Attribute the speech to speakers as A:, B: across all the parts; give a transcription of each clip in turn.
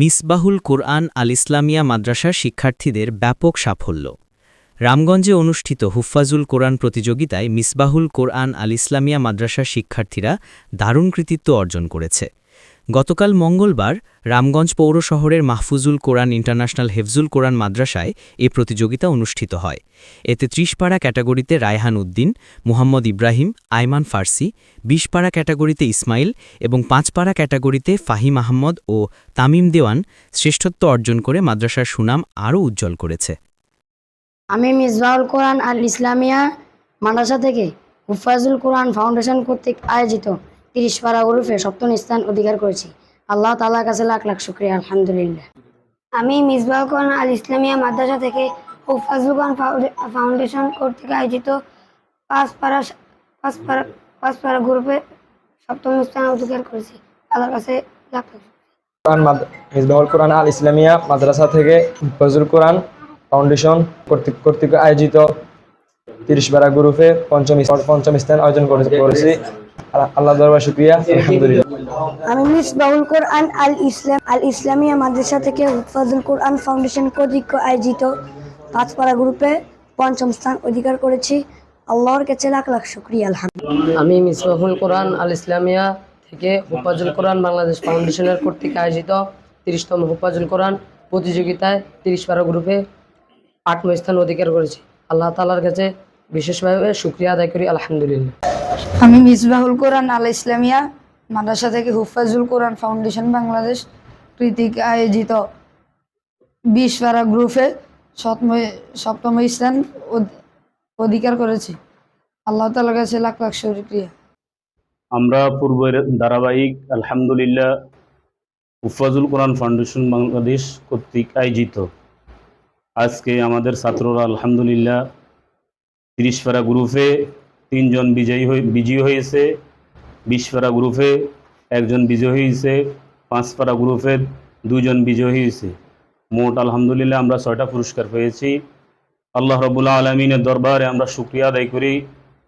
A: মিসবাহুল কোরআন আল ইসলামিয়া মাদ্রাসার শিক্ষার্থীদের ব্যাপক সাফল্য। রামগঞ্জে অনুষ্ঠিত হুফাজুল কোরআন প্রতিযোগিতায় মিসবাহুল কোরআন আল ইসলামিয়া মাদ্রাসার শিক্ষার্থীরা দারুণ কৃতিত্ব অর্জন করেছে। গতকাল মঙ্গলবার রামগঞ্জ পৌর শহরের মাহফুজুল কোরআন ইন্টারন্যাশনাল হেফজুল কোরআন মাদ্রাসায় এ প্রতিযোগিতা অনুষ্ঠিত হয়। এতে ত্রিশপাড়া ক্যাটাগরিতে রায়হান উদ্দিন, মুহাম্মদ ইব্রাহিম, আয়মান ফার্সি, বিশপাড়া ক্যাটাগরিতে ইসমাইল এবং পাঁচপাড়া ক্যাটাগরিতে ফাহিম আহমদ ও তামিম দেওয়ান শ্রেষ্ঠত্ব অর্জন করে মাদ্রাসার সুনাম আরও উজ্জ্বল করেছে।
B: আমি মিসবাউল কোরআন আল ইসলামিয়া মাদ্রাসা থেকে হুফাজুল কোরআন ফাউন্ডেশন কর্তৃক আয়োজিত তিরিশ পারা গ্রুপে সপ্তম স্থান অধিকার করেছি। আল্লাহ তালার কাছে লাখ লাখ শুক্রিয়া, আলহামদুলিল্লাহ। আমি মিসবাউল কোরআন আল ইসলামিয়া মাদ্রাসা থেকে হুফাজুল কোরআন ফাউন্ডে- ফাউন্ডেশন কর্তৃক আয়োজিত পাঁচ পারা পাঁচ পারা পাঁচ পারা গ্রুপে সপ্তম স্থান অধিকার করেছি। আল্লাহর কাছে লাখ লাখ শুকরিয়া।
C: কোরআন আল ইসলামিয়া মাদ্রাসা থেকে ফজল কোরআন ফাউন্ডেশন কর্তৃক কর্তৃক আয়োজিত তিরিশ বেড়া গ্রুপে পঞ্চম পঞ্চম স্থান অর্জন করে- করেছি। আল্লাহ দরবার শুক্রিয়া আলহামদুলিল্লাহ।
B: আমি মিসবাহুল কোরআন আল ইসলাম আল ইসলামিয়া মাদ্রাসা থেকে হুফাজুল কোরআন ফাউন্ডেশন কর্তৃক আয়োজিত পাঁচপাড়া গ্রুপে পঞ্চম স্থান অধিকার করেছি। আল্লাহর কাছে লাখ লাখ শুক্রিয়া আলহামদুলিল্লাহ।
D: আমি মিসবাহুল কোরআন আল ইসলামিয়া থেকে হুফাজুল কোরআন বাংলাদেশ ফাউন্ডেশনের কর্তৃক আয়োজিত তিরিশতম হুফাজুল কোরআন প্রতিযোগিতায় তিরিশ গ্রুপে আটম স্থান অধিকার করেছি। আল্লাহ তালার কাছে বিশেষভাবে শুক্রিয়া আদায় করি আলহামদুলিল্লাহ।
E: আমি মিসবাহুল কোরআন, আল ইসলামিয়া, মাদ্রাসা থেকে হুফাজুল কোরআন ফাউন্ডেশন, বাংলাদেশ, কৃতিক আয়োজিত বিশ পারা গ্রুপে সপ্তম স্থান অধিকার করেছি। আল্লাহ তালার কাছে লাখ লাখ শুক্রিয়া।
F: আমরা পূর্বের ধারাবাহিক আলহামদুলিল্লাহ হুফাজুল কোরআন ফাউন্ডেশন, বাংলাদেশ কর্তৃক আয়োজিত। আজকে আমাদের ছাত্ররা আলহামদুলিল্লাহ তিরিশ পারা গ্রুপে তিনজন বিজয়ী বিজয়ী হয়েছে। বিশ পারা গ্রুপে একজন বিজয়ী হয়েছে পাঁচ পারা গ্রুপে দুজন বিজয়ী হয়েছে। মোট আলহামদুলিল্লাহ আমরা ছয়টা পুরস্কার পেয়েছি। আল্লাহ রবুল্লা আলমিনের দরবারে আমরা শুক্রিয়া আদায় করি,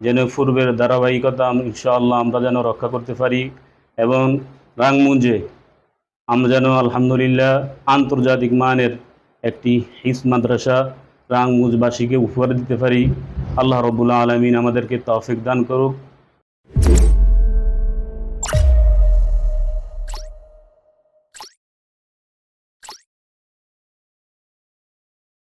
F: যেন পূর্বের ধারাবাহিকতা ইনশাআল্লাহ আমরা যেন রক্ষা করতে পারি এবং রাংমুঞ্জে আমরা যেন আলহামদুলিল্লাহ আন্তর্জাতিক মানের একটি হিস মাদ্রাসা রাংমুজবাসীকে উপহার দিতে পারি। আল্লাহ রবুল্লা আলমিন আমাদেরকে তৌফিক দান করুক।